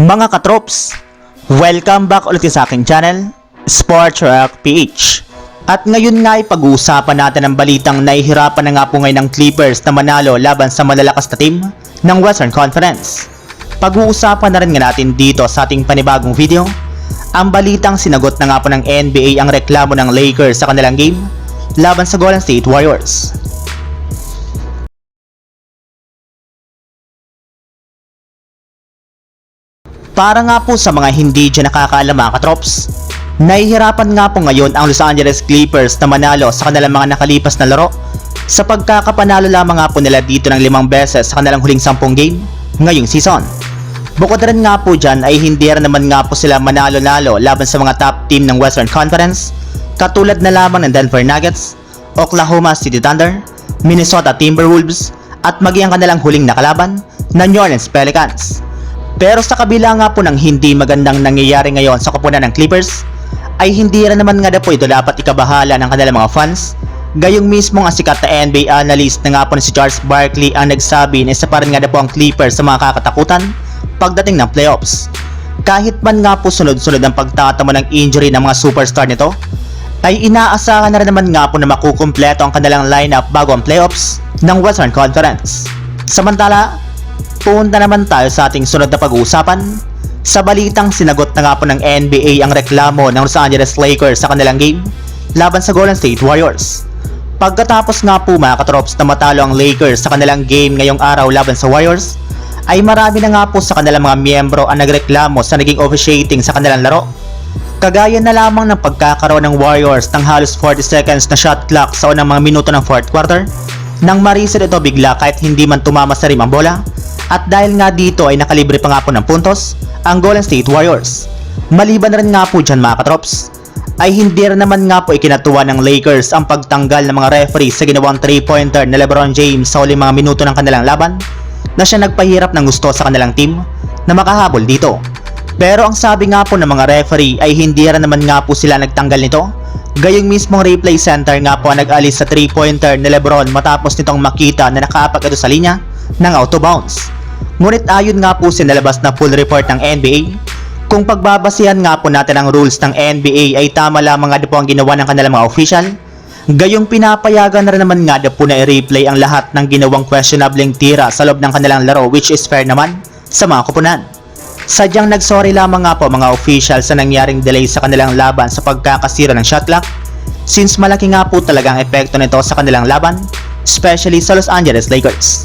Mga katrops, welcome back ulit sa aking channel, Sports Rock PH. At ngayon nga ay pag-uusapan natin ang balitang nahihirapan na nga po ngayon ng Clippers na manalo laban sa malalakas na team ng Western Conference. Pag-uusapan na rin nga natin dito sa ating panibagong video, ang balitang sinagot na nga po ng NBA ang reklamo ng Lakers sa kanilang game laban sa Golden State Warriors. Para nga po sa mga hindi dyan nakakaalam mga katrops, nahihirapan nga po ngayon ang Los Angeles Clippers na manalo sa kanilang mga nakalipas na laro sa pagkakapanalo lamang nga po nila dito ng limang beses sa kanilang huling sampung game ngayong season. Bukod rin nga po dyan ay hindi rin naman nga po sila manalo-nalo laban sa mga top team ng Western Conference katulad na lamang ng Denver Nuggets, Oklahoma City Thunder, Minnesota Timberwolves at maging ang kanilang huling nakalaban na New Orleans Pelicans. Pero sa kabila nga po ng hindi magandang nangyayari ngayon sa koponan ng Clippers, ay hindi rin naman nga na po ito dapat ikabahala ng kanilang mga fans. Gayong mismo ang sikat na NBA analyst na nga po na si Charles Barkley ang nagsabi na isa pa rin nga na po ang Clippers sa mga kakatakutan pagdating ng playoffs. Kahit man nga po sunod-sunod ang pagtatamo ng injury ng mga superstar nito, ay inaasahan na rin naman nga po na makukumpleto ang kanilang lineup bago ang playoffs ng Western Conference. Samantala, Punta naman tayo sa ating sunod na pag-uusapan. Sa balitang sinagot na nga po ng NBA ang reklamo ng Los Angeles Lakers sa kanilang game laban sa Golden State Warriors. Pagkatapos nga po mga katrops na matalo ang Lakers sa kanilang game ngayong araw laban sa Warriors, ay marami na nga po sa kanilang mga miyembro ang nagreklamo sa naging officiating sa kanilang laro. Kagaya na lamang ng pagkakaroon ng Warriors ng halos 40 seconds na shot clock sa unang mga minuto ng fourth quarter, nang mariset ito bigla kahit hindi man tumama sa rim ang bola, at dahil nga dito ay nakalibre pa nga po ng puntos ang Golden State Warriors. Maliban rin nga po dyan mga katrops, ay hindi rin naman nga po ikinatuwa ng Lakers ang pagtanggal ng mga referee sa ginawang 3-pointer na Lebron James sa uling mga minuto ng kanilang laban na siya nagpahirap ng gusto sa kanilang team na makahabol dito. Pero ang sabi nga po ng mga referee ay hindi rin naman nga po sila nagtanggal nito. Gayong mismong replay center nga po ang nag-alis sa 3-pointer ni Lebron matapos nitong makita na nakaapak ito sa linya ng out of bounds. Ngunit ayon nga po sa nalabas na full report ng NBA, kung pagbabasihan nga po natin ang rules ng NBA ay tama lamang nga po ang ginawa ng kanilang mga official, gayong pinapayagan na rin naman nga po na i-replay ang lahat ng ginawang questionableng tira sa loob ng kanilang laro which is fair naman sa mga kupunan. Sadyang nagsorry lamang nga po mga official sa nangyaring delay sa kanilang laban sa pagkakasira ng shot clock since malaki nga po talagang epekto nito sa kanilang laban, especially sa Los Angeles Lakers.